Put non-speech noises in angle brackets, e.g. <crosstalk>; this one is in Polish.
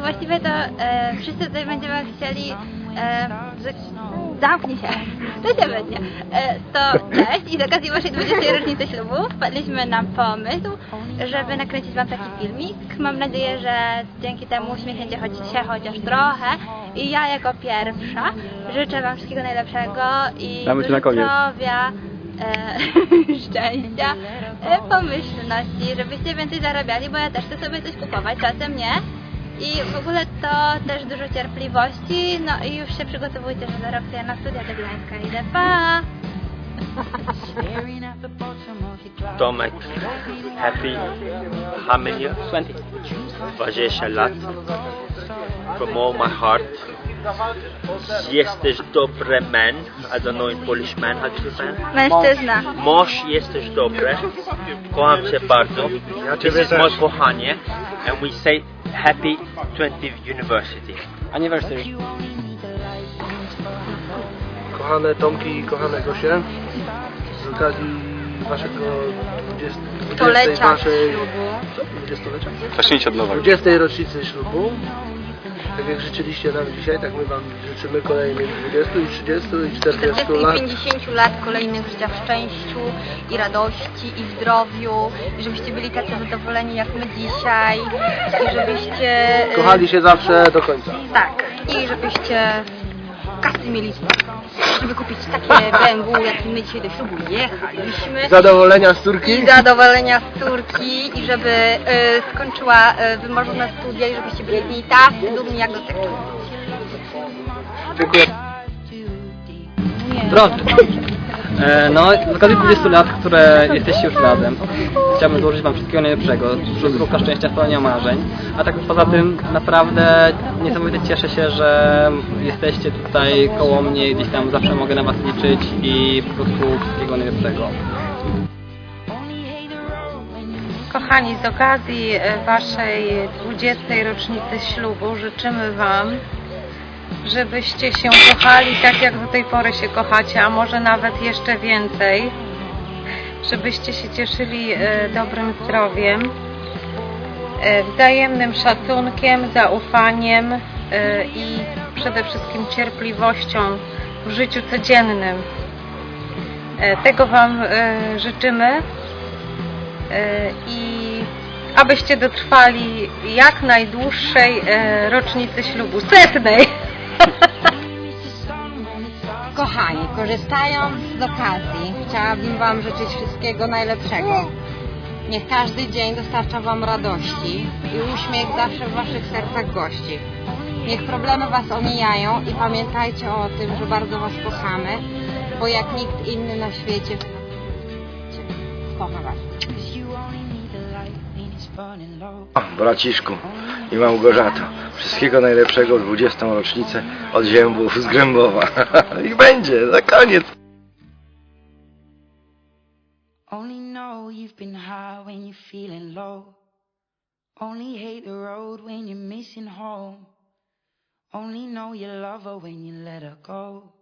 właściwie to e, wszyscy tutaj będziemy chcieli... E, z- zamknij się, <laughs> to się będzie. E, to cześć i z okazji waszej 20 rocznicy ślubu wpadliśmy na pomysł, żeby nakręcić wam taki filmik. Mam nadzieję, że dzięki temu uśmiechnięcie choć się chociaż trochę. I ja jako pierwsza życzę wam wszystkiego najlepszego i Damy dużo zdrowia, e, <laughs> szczęścia, e, pomyślności, żebyście więcej zarabiali, bo ja też chcę sobie coś kupować, czasem nie. I w ogóle to też dużo cierpliwości, no i już się przygotowujcie, że za rok ja na studia do Gdańska idę. Pa! Tomek, happy, how many years? 20. 20 lat. From all my heart. Jesteś dobry man. I don't know in Polish man, how do you say man? Mężczyzna. Mąż jesteś dobry. Kocham cię bardzo. Ja is też. moje kochanie. And we say happy 20th university. Anniversary. Kochane Tomki i kochane Gosie, z okazji waszego 20, 20 Stolecia waszej ślubu. 20-lecia? Zacznijcie od nowa. 20 rocznicy ślubu. Tak jak życzyliście nam dzisiaj, tak my wam życzymy kolejnych 20 i 30 i 40 40 lat. i 50 lat kolejnych życia w szczęściu i radości i zdrowiu i żebyście byli tacy zadowoleni jak my dzisiaj i żebyście Kochali się zawsze do końca. tak i żebyście kasy mieli żeby kupić takie BMW jak my dzisiaj do ślubu jechaliśmy Zadowolenia z córki? i zadowolenia z córki i żeby e, skończyła e, wymarzone studia i żebyście byli z niej tak dumni jak do tego. Dziękuję. No z okazji 20 lat, które jesteście już razem, chciałbym złożyć Wam wszystkiego najlepszego, zdrówka, szczęścia, spełnienia marzeń, a tak poza tym naprawdę niesamowicie cieszę się, że jesteście tutaj koło mnie, gdzieś tam zawsze mogę na Was liczyć i po prostu wszystkiego najlepszego. Kochani, z okazji e, Waszej 20. rocznicy ślubu życzymy Wam, żebyście się kochali tak jak do tej pory się kochacie, a może nawet jeszcze więcej. Żebyście się cieszyli e, dobrym zdrowiem, e, wzajemnym szacunkiem, zaufaniem e, i przede wszystkim cierpliwością w życiu codziennym. Tego Wam życzymy i abyście dotrwali jak najdłuższej rocznicy ślubu, setnej. Kochani, korzystając z okazji, chciałabym Wam życzyć wszystkiego najlepszego. Niech każdy dzień dostarcza Wam radości i uśmiech zawsze w Waszych sercach gości. Niech problemy Was omijają i pamiętajcie o tym, że bardzo Was kochamy, bo jak nikt inny na świecie kocha Was. Braciszku i Małgorzato, wszystkiego najlepszego w 20. rocznicę od ziębów z Grębowa. <laughs> I będzie, na koniec. Only know you've been high when you're feeling low. Only hate the road when you're missing home. Only know you love her when you let her go.